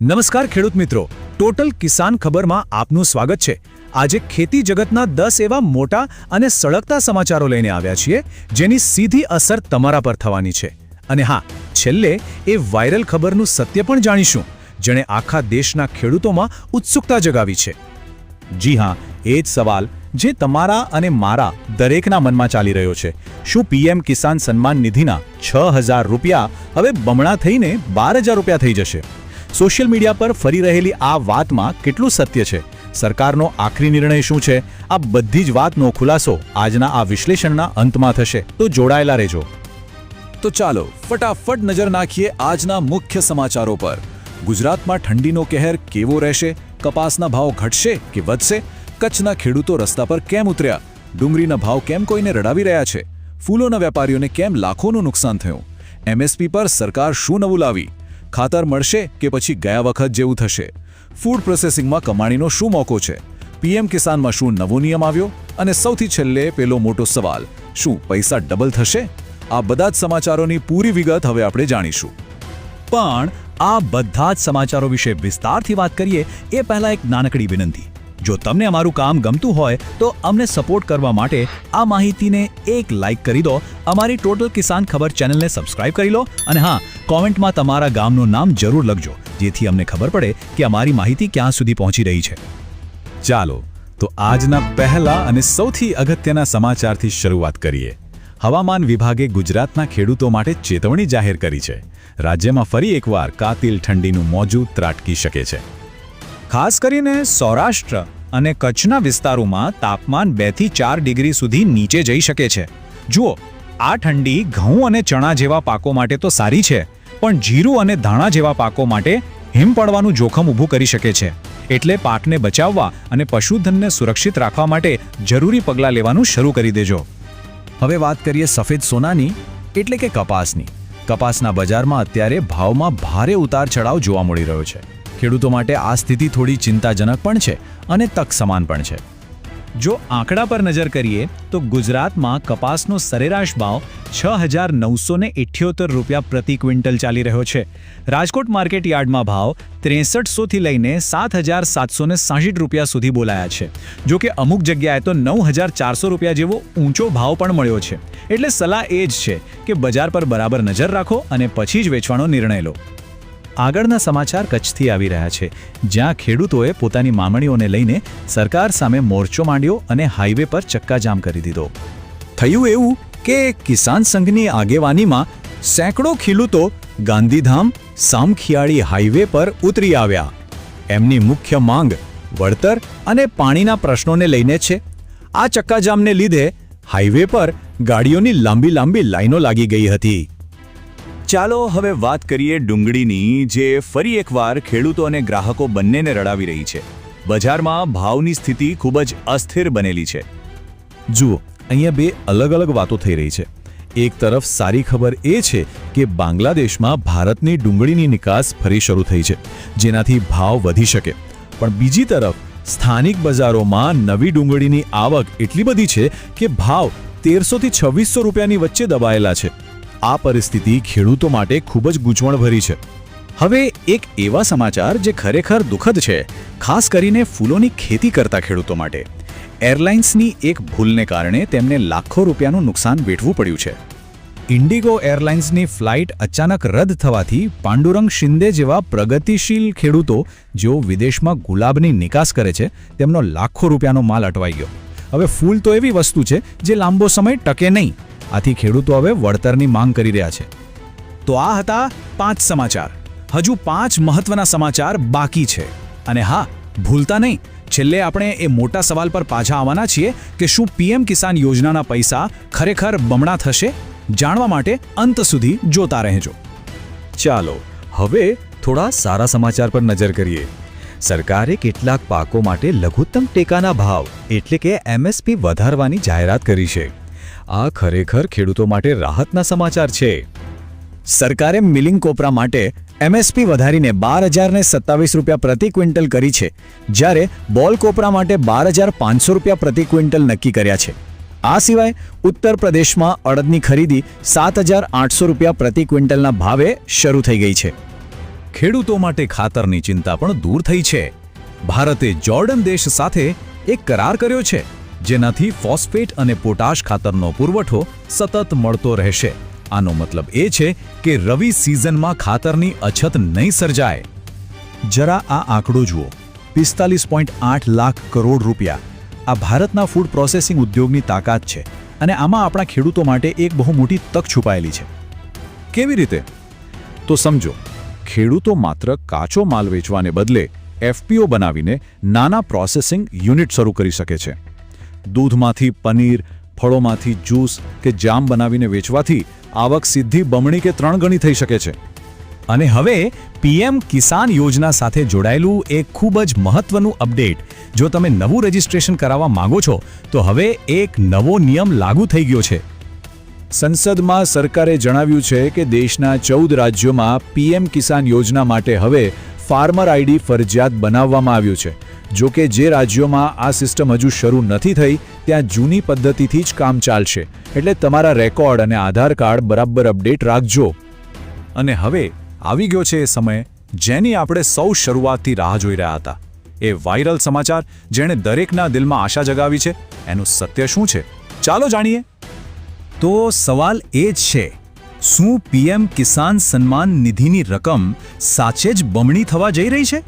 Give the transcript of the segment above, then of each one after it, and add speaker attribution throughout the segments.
Speaker 1: નમસ્કાર ખેડૂત મિત્રો. ટોટલ કિસાન ખબરમાં આપનું સ્વાગત છે. આજે ખેતી જગતના દસ એવા મોટા અને સળગતા સમાચારો લઈને આવ્યા છીએ, જેની સીધી અસર તમારા પર થવાની છે. અને હા, છેલ્લે એ વાયરલ ખબરનું સત્ય પણ જાણીશું, જેણે આખા દેશના ખેડૂતોમાં ઉત્સુકતા જગાવી છે. જી હા, એ જ સવાલ જે તમારા અને મારા દરેકના મનમાં ચાલી રહ્યો છે. શું પીએમ કિસાન સન્માન નિધિના છ હજાર રૂપિયા હવે બમણા થઈને બાર હજાર રૂપિયા થઈ જશે? સોશિયલ મીડિયા પર ફરી રહેલી આ વાતમાં કેટલું સત્ય છે? સરકારનો આખરી નિર્ણય શું છે? આ બધી જ વાતનો ખુલાસો આજના આ વિશ્લેષણના અંતમાં થશે. તો જોડાયેલા રહેજો. તો ચાલો ફટાફટ નજર નાખીએ આજના મુખ્ય સમાચારો પર. ગુજરાતમાં ઠંડીનો કહેર કેવો રહેશે? કપાસના ભાવ ઘટશે કે વધશે? કચ્છના ખેડૂતો રસ્તા પર કેમ ઉતર્યા? ડુંગળીના ભાવ કેમ કોઈને રડાવી રહ્યા છે? ફૂલોના વેપારીઓને કેમ લાખોનું નુકસાન થયું? એમએસપી પર સરકાર શું નવું લાવી? ખાતર મળશે કે પછી ગયા વખત જેવું થશે. ફૂડ પ્રોસેસિંગમાં કમાણીનો શું મોકો છે? પીએમ કિસાનમાં શું નવો નિયમ આવ્યો? અને સૌથી છેલ્લે પેલો મોટો સવાલ, શું પૈસા ડબલ થશે? આ બધા જ સમાચારોની પૂરી વિગત હવે આપણે જાણીશું. પણ આ બધા જ સમાચારો વિશે વિસ્તારથી વાત કરીએ, એ પહેલાં એક નાનકડી વિનંતી. જો તમને અમારું કામ ગમતું હોય તો અમને સપોર્ટ કરવા માટે આ માહિતીને એક લાઇક કરી દો. અમારી ટોટલ કિસાન ખબર ચેનલને સબસ્ક્રાઇબ કરી લો અને હા કોમેન્ટમાં તમારા ગામનું નામ જરૂર લખજો, જેથી અમને ખબર પડે કે અમારી માહિતી ક્યાં સુધી પહોંચી રહી છે. ચાલો, તો આજના પહેલા અને સૌથી અગત્યના સમાચારથી શરૂઆત કરીએ. હવામાન વિભાગે ગુજરાતના ખેડૂતો માટે ચેતવણી જાહેર કરી છે. રાજ્યમાં ફરી એકવાર કાતિલ ઠંડીનું મોજું ત્રાટકી શકે છે. ખાસ કરીને સૌરાષ્ટ્ર અને કચ્છના વિસ્તારોમાં તાપમાન બેથી ચાર ડિગ્રી સુધી નીચે જઈ શકે છે. જુઓ, આ ઠંડી ઘઉં અને ચણા જેવા પાકો માટે તો સારી છે, પણ જીરું અને ધાણા જેવા પાકો માટે હિમ પડવાનું જોખમ ઊભું કરી શકે છે. એટલે પાકને બચાવવા અને પશુધનને સુરક્ષિત રાખવા માટે જરૂરી પગલાં લેવાનું શરૂ કરી દેજો. હવે વાત કરીએ સફેદ સોનાની, એટલે કે કપાસની. કપાસના બજારમાં અત્યારે ભાવમાં ભારે ઉતાર ચઢાવ જોવા મળી રહ્યો છે. ખેડૂતો માટે આ સ્થિતિ થોડી ચિંતાજનક પણ છે અને તક સમાન પણ છે. જો આંકડા પર નજર કરીએ, તો ગુજરાતમાં કપાસનો સરેરાશ ભાવ છ હજાર નવસો ઇઠ્યોતેર રૂપિયા પ્રતિ ક્વિન્ટલ ચાલી રહ્યો છે. રાજકોટ માર્કેટ યાર્ડમાં ભાવ ત્રેસઠસોથી લઈને સાત હજાર સાતસો સાહીઠ રૂપિયા સુધી બોલાયા છે. જો કે અમુક જગ્યાએ તો નવ હજાર ચારસો રૂપિયા જેવો ઊંચો ભાવ પણ મળ્યો છે. એટલે સલાહ એ જ છે કે બજાર પર બરાબર નજર રાખો અને પછી જ વેચવાનો નિર્ણય લો. આગળના સમાચાર કચ્છથી આવી રહ્યા છે, જ્યાં ખેડૂતોએ પોતાની માંગણીઓને લઈને સરકાર સામે મોરચો માંડ્યો અને હાઈવે પર ચક્કાજામ કરી દીધો. થયું એવું કે કિસાન સંઘની આગેવાનીમાં સેંકડો ખેડૂતો ગાંધીધામ સામખિયાળી હાઈવે પર ઉતરી આવ્યા. એમની મુખ્ય માંગ વળતર અને પાણીના પ્રશ્નોને લઈને છે. આ ચક્કાજામને લીધે હાઈવે પર ગાડીઓની લાંબી લાંબી લાઈનો લાગી ગઈ હતી. ચાલો હવે વાત કરીએ ડુંગળીની, જે ફરી એકવાર ખેડૂતો અને ગ્રાહકો બંનેને રડાવી રહી છે. બજારમાં ભાવની સ્થિતિ ખૂબ જ અસ્થિર બનેલી છે. જુઓ, અહીંયા બે અલગ અલગ વાતો થઈ રહી છે. એક તરફ સારી ખબર એ છે કે બાંગ્લાદેશમાં ભારતની ડુંગળીની નિકાસ ફરી શરૂ થઈ છે, જેનાથી ભાવ વધી શકે. પણ બીજી તરફ, સ્થાનિક બજારોમાં નવી ડુંગળીની આવક એટલી બધી છે કે ભાવ તેરસોથી છવ્વીસો રૂપિયાની વચ્ચે દબાયેલા છે. આ પરિસ્થિતિ ખેડૂતો માટે ખૂબ જ ગૂંચવણભરી છે. હવે એક એવા સમાચાર જે ખરેખર દુઃખદ છે, ખાસ કરીને ફૂલોની ખેતી કરતા ખેડૂતો માટે. એરલાઇન્સની એક ભૂલને કારણે તેમને લાખો રૂપિયાનું નુકસાન વેઠવું પડ્યું છે. ઇન્ડિગો એરલાઇન્સની ફ્લાઇટ અચાનક રદ થવાથી પાંડુરંગ શિંદે જેવા પ્રગતિશીલ ખેડૂતો, જેઓ વિદેશમાં ગુલાબની નિકાસ કરે છે, તેમનો લાખો રૂપિયાનો માલ અટવાઈ ગયો. હવે ફૂલ તો એવી વસ્તુ છે, જે લાંબો સમય ટકે નહીં. આથી ખેડૂતો હવે વળતરની માંગ કરી રહ્યા છે. તો આ હતા પાંચ સમાચાર. હજુ પાંચ મહત્વના સમાચાર બાકી છે. અને હા, ભૂલતા નહીં. છેલ્લે આપણે એ મોટા સવાલ પર પાછા આવવાના છીએ કે શું પીએમ કિસાન યોજનાના પૈસા ખરેખર બમણા થશે? જાણવા માટે અંત સુધી જોતા રહેજો. ચાલો, હવે થોડા સારા સમાચાર પર નજર કરીએ. સરકારે કેટલાક પાકો માટે લઘુત્તમ ટેકાના ભાવ, એટલે કે એમએસપી વધારવાની જાહેરાત કરી છે. આ ખરેખર ખેડૂતો માટે રાહતના સમાચાર છે. સરકારે મિલિંગ કોપરા માટે એમએસપી વધારીને બાર હજારને સત્તાવીસ રૂપિયા પ્રતિ ક્વિન્ટલ કરી છે, જ્યારે બોલ કોપરા માટે બાર હજાર પાંચસો રૂપિયા પ્રતિ ક્વિન્ટલ નક્કી કર્યા છે. આ સિવાય ઉત્તર પ્રદેશમાં અડદની ખરીદી સાત હજાર આઠસો રૂપિયા પ્રતિ ક્વિન્ટલના ભાવે શરૂ થઈ ગઈ છે. ખેડૂતો માટે ખાતરની ચિંતા પણ દૂર થઈ છે. ભારતે જોર્ડન દેશ સાથે એક કરાર કર્યો છે. જેનાથી ફોસ્ફેટ અને પોટાશ ખાતરનો પુરવઠો સતત મળતો રહેશે. આનો મતલબ એ છે કે રવિ સિઝનમાં ખાતરની અછત નહીં સર્જાય. જરા આ આંકડો જુઓ. પિસ્તાલીસ પોઈન્ટ આઠ લાખ કરોડ રૂપિયા. આ ભારતના ફૂડ પ્રોસેસિંગ ઉદ્યોગની તાકાત છે અને આમાં આપણા ખેડૂતો માટે એક બહુ મોટી તક છુપાયેલી છે. કેવી રીતે? તો સમજો, ખેડૂતો માત્ર કાચો માલ વેચવાને બદલે એફપીઓ બનાવીને નાના પ્રોસેસિંગ યુનિટ શરૂ કરી શકે છે. દૂધમાંથી પનીર, ફળોમાંથી જ્યુસ કે જામ બનાવીને વેચવાથી આવક સીધી બમણી કે ત્રણ ગણી થઈ શકે છે. અને હવે પીએમ કિસાન યોજના સાથે જોડાયેલું એક ખૂબ જ મહત્વનું અપડેટ. જો તમે નવું રજિસ્ટ્રેશન કરાવવા માંગો છો, તો હવે એક નવો નિયમ લાગુ થઈ ગયો છે. સંસદમાં સરકારે જણાવ્યું છે કે દેશના ચૌદ રાજ્યોમાં પીએમ કિસાન યોજના માટે હવે ફાર્મર આઈડી ફરજિયાત બનાવવામાં આવ્યું છે. જો કે જે રાજ્યોમાં આ સિસ્ટમ હજુ શરૂ નથી થઈ, ત્યાં જૂની પદ્ધતિથી જ કામ ચાલશે. એટલે તમારા રેકોર્ડ અને આધાર કાર્ડ બરાબર અપડેટ રાખજો. અને હવે આવી ગયો છે એ સમય જેની આપણે સૌ શરૂઆતથી રાહ જોઈ રહ્યા હતા. એ વાયરલ સમાચાર જેણે દરેકના દિલમાં આશા જગાવી છે. એનું સત્ય શું છે? ચાલો જાણીએ. તો સવાલ એ જ છે, શું પીએમ કિસાન સન્માન નિધિની રકમ સાચે જ બમણી થવા જઈ રહી છે?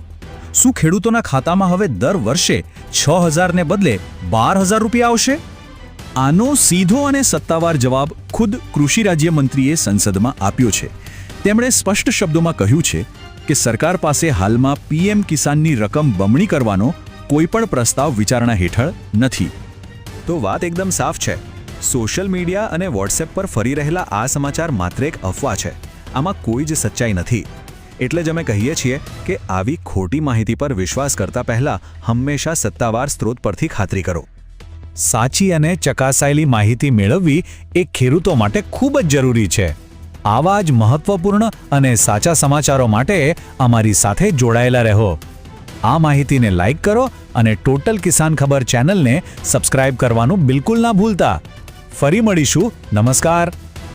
Speaker 1: શું ખેડૂતોના ખાતામાં હવે દર વર્ષે છ હજારને બદલે બાર હજાર રૂપિયા આવશે? આનો સીધો અને સત્તાવાર જવાબ ખુદ કૃષિ રાજ્યમંત્રીએ સંસદમાં આપ્યો છે. તેમણે સ્પષ્ટ શબ્દોમાં કહ્યું છે કે સરકાર પાસે હાલમાં પીએમ કિસાનની રકમ બમણી કરવાનો કોઈપણ પ્રસ્તાવ વિચારણા હેઠળ નથી. તો વાત એકદમ સાફ છે. સોશિયલ મીડિયા અને વોટ્સએપ પર ફરી રહેલા આ સમાચાર માત્ર એક અફવા છે. આમાં કોઈ જ સચ્ચાઈ નથી. એટલે જ અમે કહીએ છીએ કે આવી ખોટી માહિતી પર વિશ્વાસ કરતા પહેલા હંમેશા સત્તાવાર સ્ત્રોત પરથી ખાતરી કરો. સાચી અને ચકાસાયેલી માહિતી મેળવવી એ ખેડૂતો માટે ખૂબ જ જરૂરી છે. આવા જ મહત્વપૂર્ણ અને સાચા સમાચારો માટે અમારી સાથે જોડાયેલા રહો. આ માહિતીને લાઈક કરો અને ટોટલ કિસાન ખબર ચેનલને સબસ્ક્રાઇબ કરવાનું બિલકુલ ના ભૂલતા. ફરી મળીશું. નમસ્કાર.